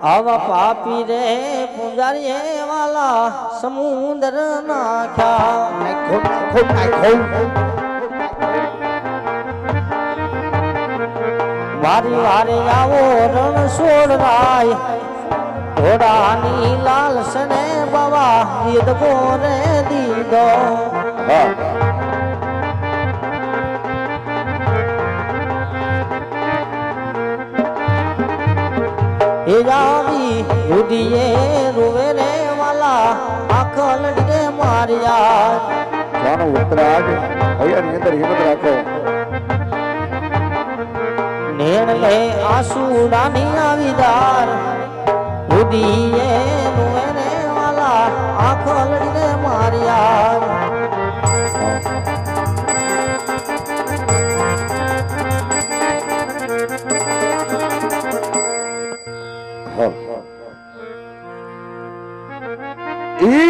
આવા પાપી રે પૂંજારી વાલા સમુદ્ર નાખ્યા. નાખો નાખો નાખો વારી વારી આવો રણ છોડ રાય ઘોડાની લાલ સને બાવા ઈદ બોરે દીધો. જાવી ઉડીએ રૂવે રે વાલા આંખ લડીને માર્યા. જાનો ઉત્તરાજ હૈયાની અંદર હિંમત રાખો. નેણ લે આસુડાની આવીદાર ઉડીએ રૂવે રે વાલા આંખ માર્યા. Ew.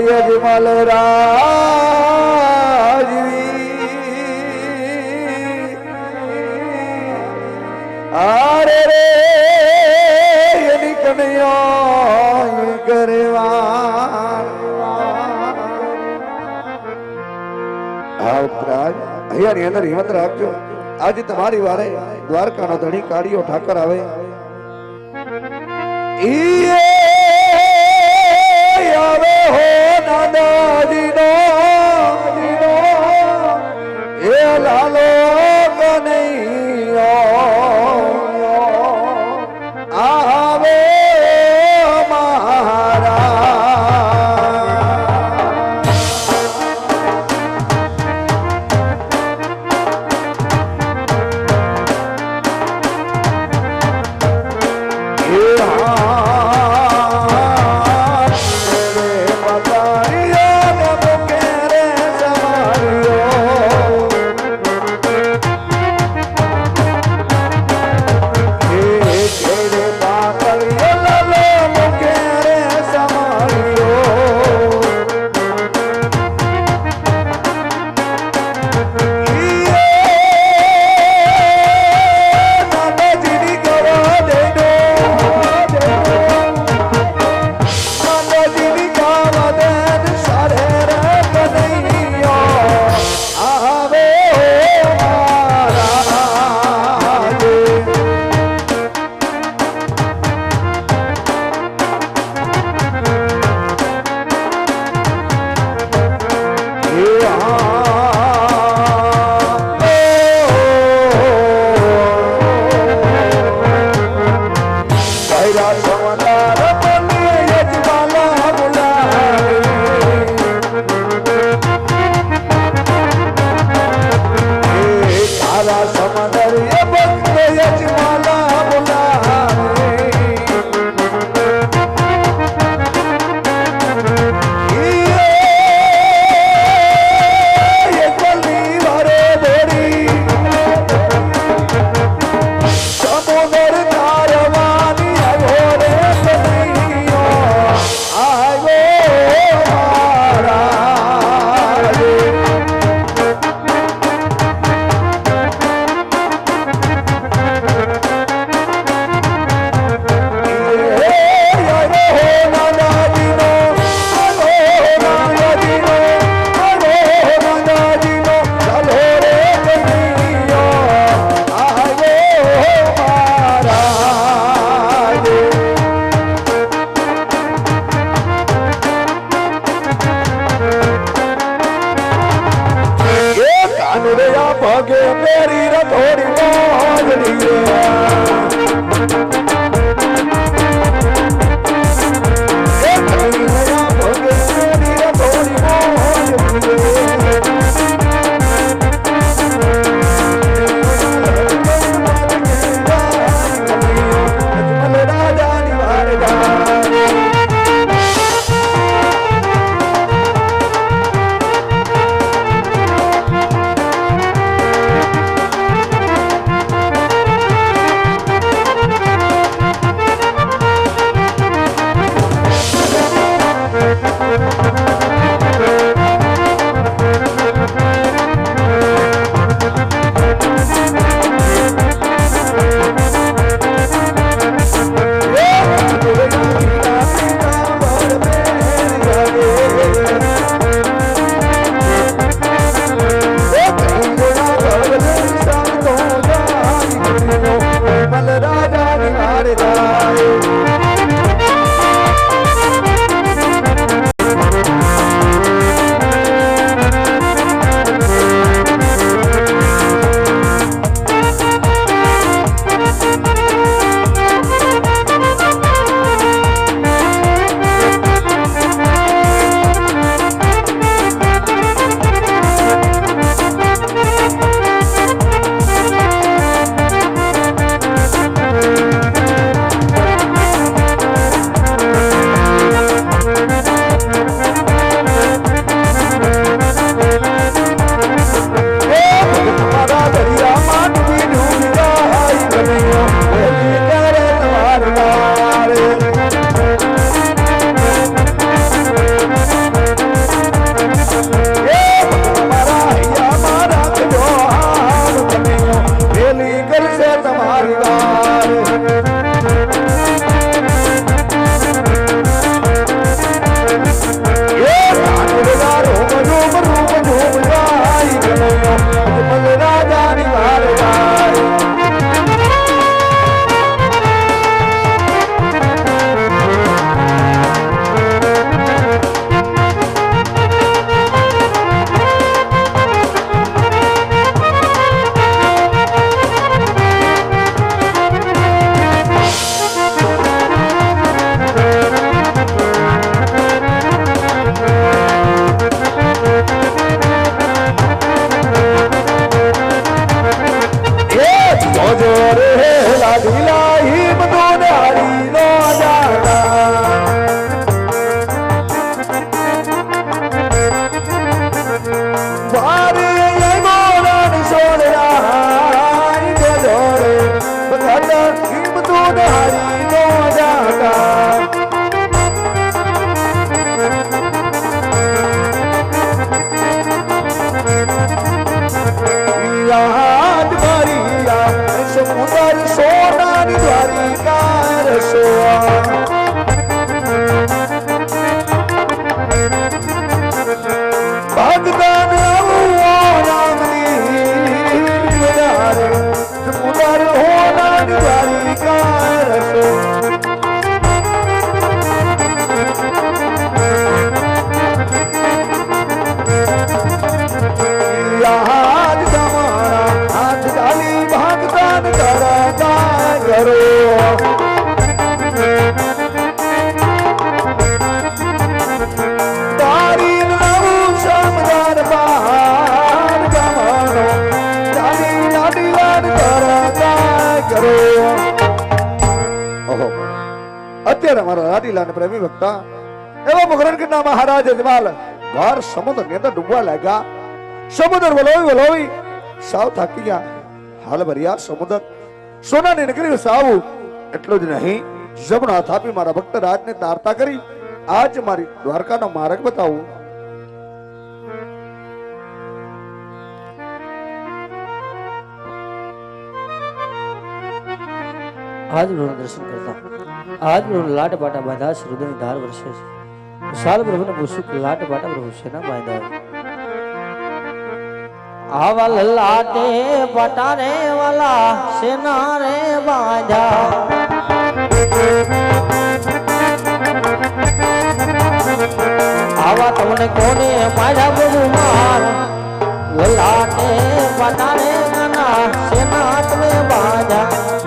વિમલ રાજવી આરે રે એની કનૈયો કરવા આ અહીંયાની અંદર હિંમત રાખજો આજે તમારી વારે દ્વારકાનો ધણી કાઢીઓ ઠાકર આવે ઈએ Hare ਮਗੇ ਮੇਰੀ ਰ ਥੋੜੀ ਬਾਜ ਨੀਰੇ અત્યારે મારા લાડીલા ને પ્રેમી ભક્તા એવા મકરણગઢના મહારાજ અજમાલ ઘર સમુદ્રની અંદર ડૂબવા લાગ્યા. સમુદ્ર વલોવી વલોવી સાવ થાકી ગયા. હાલ ભર્યા સમુદ્ર. સોનાની નીકળી સાવ. એટલું જ નહીં. જમણા થાપી મારા ભક્ત રાજ ને તારતા કરી. આજ મારી દ્વારકાનો માર્ગ બતાવું. આજ પ્રભુના દર્શન કરતા આજ પ્રભુ લાટ બાટા બાંધા છે હૃદયની ધાર વર્ષે છે. વિશાલ પ્રભુને પૂછ્યું કે લાટ બાટા પ્રભુ છે ના બાંધા આવા લાટે બાટા રે વાલા સેના રે બાંધા આવા તમને કોને મારા પ્રભુ માર લાટે બાટા રે ગાના સેના તમે બાંધ્યા?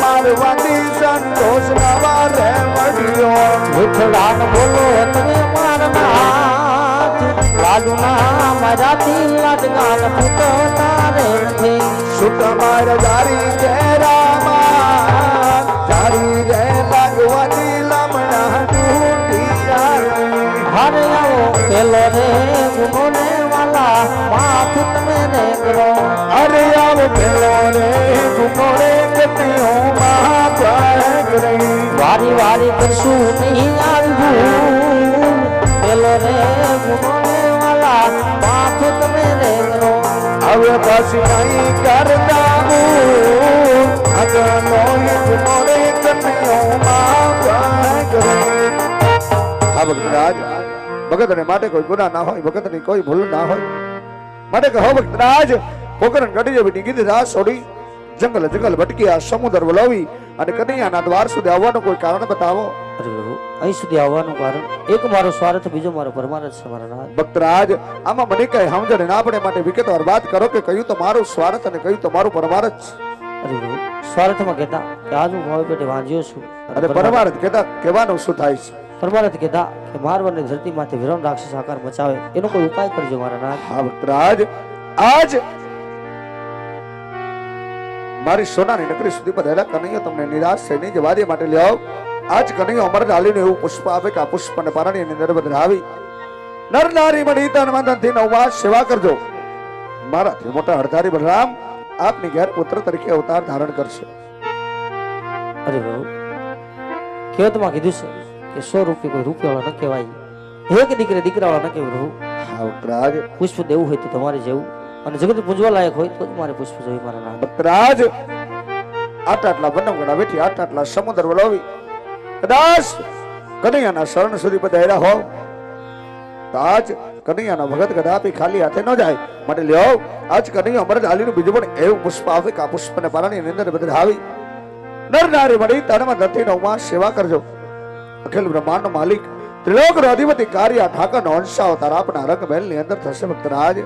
મારવાની સંતોષ નવા રે મળ્યો વિઠલાન બોલો તમે મારનાથ લાડુના મરાઠી યાદગાન ફૂટતા રહેતી સુત માર જારી જય રામા જારી જય ભગવતી લમણા ડૂટિયા રે હરે આવો પેલો રે ગુનો ને વાલા માથું તમે રે કરો અરે આવ પેલો રે નહીં કરતા હું અગનો ગુનો રે કતિયો મહાત્વાગ રે હા ભક્તરાજ ભગતને માટે કોઈ ગુના ના હોય, ભગતની કોઈ ભૂલ ના હોય. માટે કહો ભક્તરાજ પોકરણ ઘટી જવી ગીધી રાત છોડી. જંગલ જંગલ ભટકી આ સમુદ્ર વલાવી અને કનૈયાના દ્વાર સુધી આવવાનું કોઈ કારણ બતાવો? અરે પ્રભુ અહીં સુધી આવવાનું કારણ? એક મારો સ્વાર્થ બીજો મારો પરમાનંદ છે મારા નાથ ભક્તરાજ આમાં મને કઈ સમજણ ના પડે માટે વિગતવાર વાત કરો કે કયું તમારું સ્વાર્થ અને કયું તમારું પરમારથ છે. અરે પ્રભુ સ્વાર્થમાં કહેતા કે આજ હું ભાવે પેટે વાંજ્યો છું અને પરમારથ કહેતા કહેવાનું શું થાય છે? પરમારથ કહેતા કે મારવાની ધરતી માથે વિરામ રાક્ષસ આકાર મચાવે એનો કોઈ ઉપાય કરજો મારા નાથ હા ભક્તરાજ આજ મારી સોનાની નકરી સુધી પધારેલા કનૈયો તમને નિરાશ થઈને જવા દે માટે લ્યો આજ કનૈયો અમર ડાલીને એવું પુષ્પ આપે કે આ પુષ્પને પારણીની અંદર વધાવી નર નારી મળી તન મનથી નવવાસ સેવા કરજો. મારાથી મોટા હરધારી બલરામ આપની ઘેર પુત્ર તરીકે અવતાર ધારણ કરશે. અરે પ્રભુ કહેવતમાં કીધું છે કે સો રૂપિયા કોઈ રૂપિયાવાળા ન કહેવાય. એક દીકરે દીકરાવાળા ન કહેવાય પ્રભુ હા પુષ્પ દેવું હોય તો તમારે જેવું. અને જગત પૂજવા લાયક હોય તો મારે પુષ્પ જોઈ મારા નામ. ભક્તરાજ આટલા આટલા વનમગડા બેઠી આટલા આટલા સમુદ્ર વલોવી કદાચ કનૈયાના શરણ સુધી પધાર્યા હોવ તો આજ કનૈયાના ભગત ગદા આપી ખાલી હાથે ન જાય. માટે લ્યો, આજ કનૈયા અમર આલીનું બીજું પણ એવું પુષ્પ આવે કે પુષ્પને પારણી અંદર પધરાવી નર નારી મળી તનમાં નથી નવમાં સેવા કરજો. અખિલ બ્રહ્માંડ માલિક ત્રિલોક નો અધિપતિ કાર્ય ઠાકર નો અંશ અવતાર આપના રંગ મહેલની અંદર થશે ભક્તરાજ.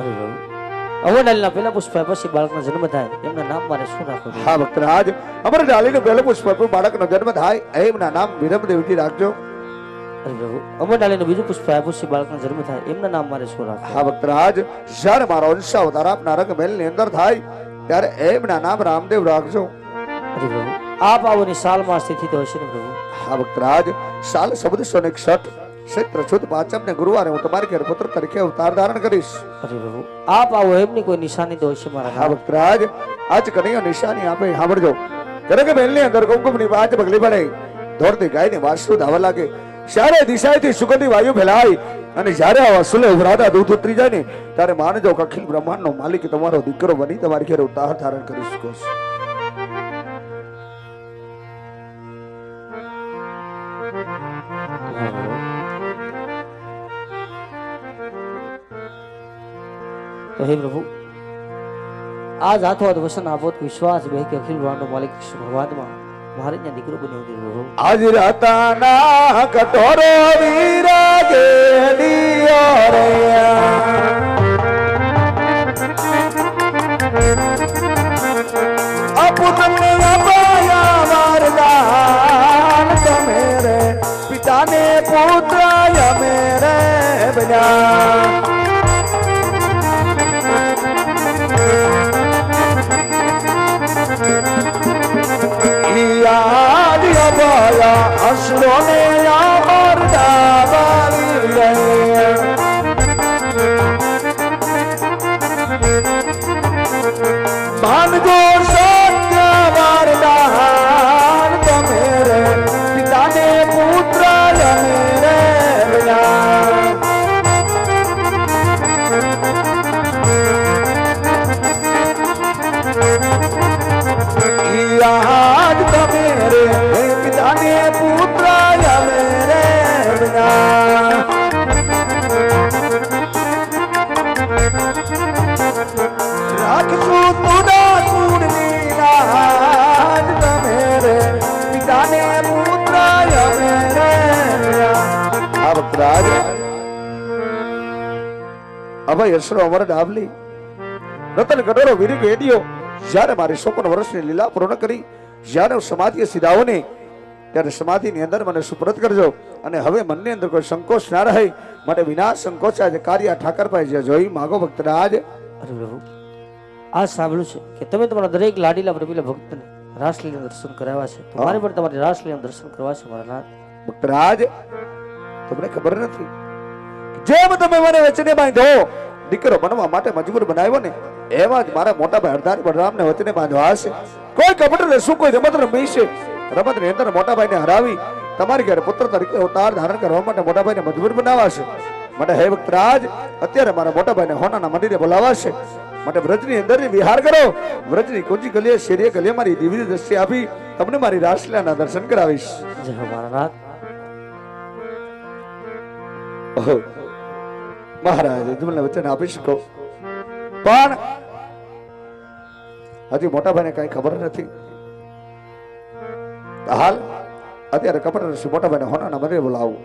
અરે પ્રભુ અવડાલીના પહેલા પુષ્પ પછી બાળકનો જન્મ થાય એમના નામ મારે શું રાખવું હા ભક્તરાજ અમર ડાલીનું પહેલું પુષ્પ બાળકનો જન્મ થાય એમના નામ વિરમદેવજી રાખજો. અરે પ્રભુ અમરડાલીનું બીજું પુષ્પ આપ્યું બાળકનો જન્મ થાય એમના નામ મારે શું રાખવું? હા ભક્તરાજ જ્યારે મારો અંશ અવતાર આપના રંગ મહેલ અંદર થાય ત્યારે એમના નામ રામદેવ રાખજો. આપ આવોની સાલમાં સ્થિતિ તો હશે ને પ્રભુ હા ભક્તરાજ સાલ શબ્દ સો ને ક્ષટ ક્ષેત્ર શુદ્ધ પાંચમ ને ગુરુવારે હું તમારી ઘેર પુત્ર તરીકે અવતાર ધારણ કરીશ. આપ આવો એમની કોઈ નિશાની તો હશે મારા હા ભક્તરાજ આજ કનૈયો નિશાની આપે સાંભળજો. કરે કે મહેલની અંદર કુમકુમની વાત પગલી પડે દોડતી ગાયની વાસુ ધાવા લાગે. ચારે દિશાએથી સુગંધી વાયુ ફેલાય અને જ્યારે આવા સુલે ઉભરાતા દૂધ ઉતરી જાય ને ત્યારે માનજો કે અખિલ બ્રહ્માંડ નો માલિક તમારો દીકરો બની તમારી ઘેર ઉતાર ધારણ કરી શકો છો. તો હે પ્રભુ આજ હાથો હાથ વસન આપો તો વિશ્વાસ બે કે અખિલ બ્રહ્માંડનો માલિક કૃષ્ણ ભગવાનમાં મારે ત્યાં દીકરો બન્યો છે પ્રભુ આજ રાતાના કટોરો વિરાગે દિયો રે આપુ તમને અપાયા વરદાન તમે રે પિતાને પુત્ર અમે રે બન્યા nome અભય અસરો અમર ડાબલી. રતન કટોરો વિરી ગેડિયો જ્યારે મારી ચોપન વર્ષની લીલા પૂર્ણ કરી જ્યારે હું સમાધિએ સીધાઓને ત્યારે સમાધિની અંદર મને સુપ્રત કરજો. અને હવે મનની અંદર કોઈ સંકોચ ના રહે. મને વિના સંકોચ આજે કાર્ય ઠાકરભાઈ જે જોઈ માગો ભક્તરાજ અરે પ્રભુ આ સાંભળ્યું છે કે તમે તમારા દરેક લાડીલા પ્રભુલા ભક્તને રાસલીલા દર્શન કરાવ્યા છે. તો મારે પણ તમારી રાસલીલા દર્શન કરવા છે મારા નાથ. ભક્તરાજ તમને ખબર નથી. જેમ તમે મને વચને બાંધો દીકરો બનવા માટે મજબૂર બનાવ્યો ને એવા જ મારા મોટા ભાઈ હરદારી બળરામને વચને બાંધવા હશે કોઈ કપટ ને શું કોઈ રમત રમી છે? રમતની અંદર મોટા ભાઈને હરાવી તમારી ઘરે પુત્ર તરીકે અવતાર ધારણ કરવા માટે મોટા ભાઈને મજબૂર બનાવાશે. માટે હે ભક્તરાજ અત્યારે મારા મોટા ભાઈને હોનાના મંદિરે બોલાવાશે. માટે વ્રજની અંદર વિહાર કરો. વ્રજની કુંજી ગલીએ શેરીએ ગલીએ મારી દિવ્ય દ્રષ્ટિ આપી તમને મારી રાસલીલાના દર્શન કરાવીશ. જય મહારાજ. મહારાજ તમને વચન આપી શકો. પણ હજી મોટા ભાઈને કઈ ખબર નથી. હાલ, અત્યારે કપટ મોટા ભાઈને હોના મંદિરે બોલાવું.